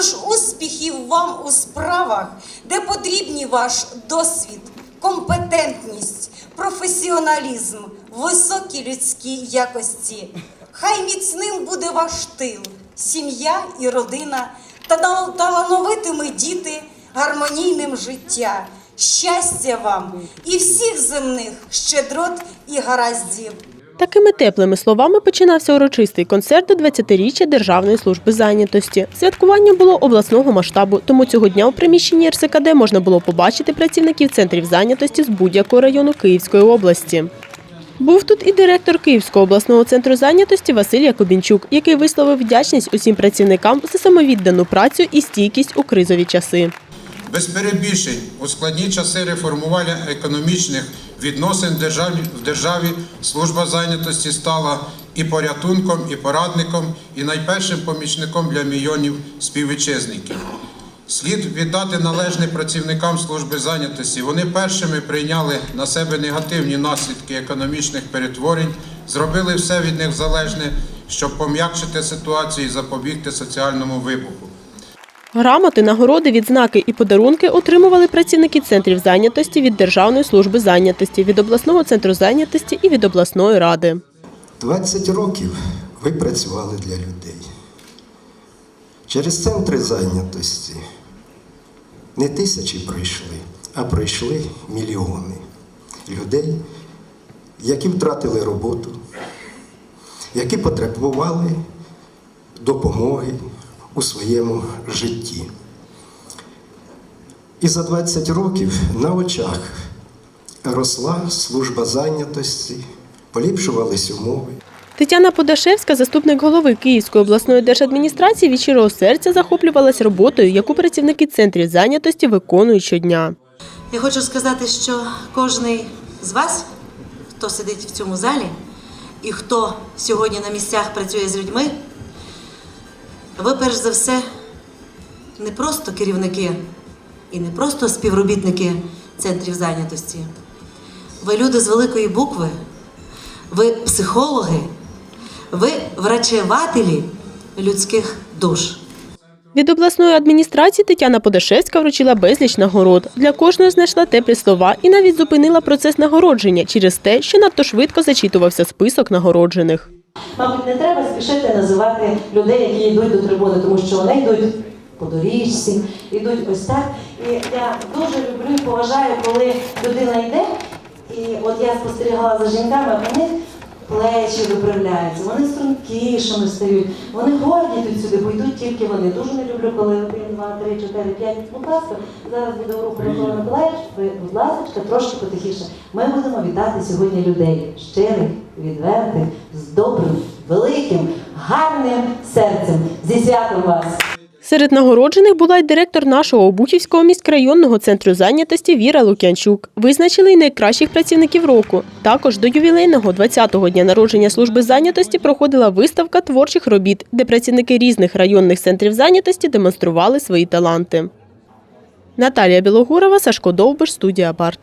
Тож успіхів вам у справах, де потрібні ваш досвід, компетентність, професіоналізм, високі людські якості. Хай міцним буде ваш тил, сім'я і родина, та талановитими діти, гармонійним життя, щастя вам і всіх земних щедрот і гараздів. Такими теплими словами починався урочистий концерт до 20-річчя Державної служби зайнятості. Святкування було обласного масштабу, тому цього дня у приміщенні РСКД можна було побачити працівників центрів зайнятості з будь-якого району Київської області. Був тут і директор Київського обласного центру зайнятості Василь Якубінчук, який висловив вдячність усім працівникам за самовіддану працю і стійкість у кризові часи. Без перебільшень у складні часи реформування економічних відносин в державі, служба зайнятості стала і порятунком, і порадником, і найпершим помічником для мільйонів співвітчизників. Слід віддати належне працівникам служби зайнятості. Вони першими прийняли на себе негативні наслідки економічних перетворень, зробили все від них залежне, щоб пом'якшити ситуацію і запобігти соціальному вибуху. Грамоти, нагороди, відзнаки і подарунки отримували працівники центрів зайнятості від Державної служби зайнятості, від обласного центру зайнятості і від обласної ради. 20 років ви працювали для людей. Через центри зайнятості не тисячі пройшли, а пройшли мільйони людей, які втратили роботу, які потребували допомоги у своєму житті. І за 20 років на очах росла служба зайнятості, поліпшувались умови. Тетяна Подашевська, заступник голови Київської обласної держадміністрації, від щирого серця захоплювалась роботою, яку працівники центрів зайнятості виконують щодня. Я хочу сказати, що кожний з вас, хто сидить в цьому залі і хто сьогодні на місцях працює з людьми, ви перш за все не просто керівники і не просто співробітники центрів зайнятості. Ви люди з великої букви, ви психологи, ви врачевателі людських душ. Від обласної адміністрації Тетяна Подашевська вручила безліч нагород. Для кожної знайшла теплі слова і навіть зупинила процес нагородження через те, що надто швидко зачитувався список нагороджених. Мабуть, не треба спішити називати людей, які йдуть до трибуни, тому що вони йдуть по доріжці, йдуть ось так. І я дуже люблю і поважаю, коли людина йде, і от я спостерігала за жінками, в них плечі виправляються, вони стрункішими стають, вони горді тут сюди, бо йдуть тільки вони. Дуже не люблю, коли один, два, три, чотири, п'ять. Будь ласка, зараз буде урок Микола Миколаївич, ви, будь ласка, трошки потихіше. Ми будемо вітати сьогодні людей щирих, відвертих, з добрим, великим, гарним серцем. Зі святом вас! Серед нагороджених була й директор нашого Обухівського міськрайонного центру зайнятості Віра Лук'янчук. Визначили й найкращих працівників року. Також до ювілейного 20-го дня народження служби зайнятості проходила виставка творчих робіт, де працівники різних районних центрів зайнятості демонстрували свої таланти. Наталія Білогурова, Сашко Довбиш, студія Барт.